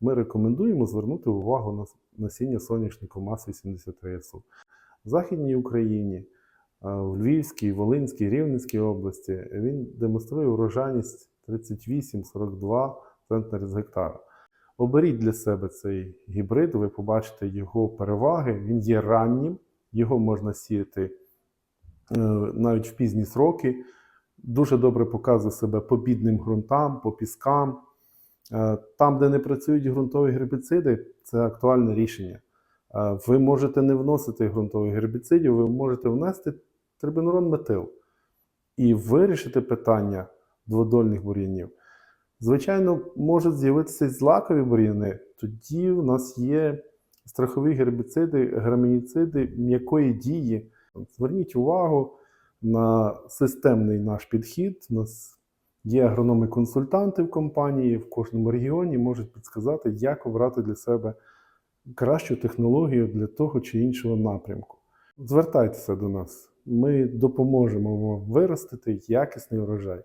Ми рекомендуємо звернути увагу на насіння соняшнику МАС 83 СУ. В Західній Україні, е, в Львівській, Волинській, Рівненській області він демонструє урожайність 38-42 центнери з гектара. Оберіть для себе цей гібрид, ви побачите його переваги. Він є раннім, його можна сіяти е, навіть в пізні сроки. Дуже добре показує себе по бідним ґрунтам, по піскам. Е, Там, де не працюють ґрунтові гербіциди, це актуальне рішення. Е, Ви можете не вносити ґрунтових гербіцидів, ви можете внести трибенурон метил і вирішити питання дводольних бур'янів. Звичайно, можуть з'явитися злакові бур'яни. Тоді у нас є страхові гербіциди, грамініциди м'якої дії. Зверніть увагу на системний наш підхід. У нас є агрономи-консультанти в компанії, в кожному регіоні можуть підсказати, як обрати для себе кращу технологію для того чи іншого напрямку. Звертайтеся до нас, ми допоможемо вам виростити якісний урожай.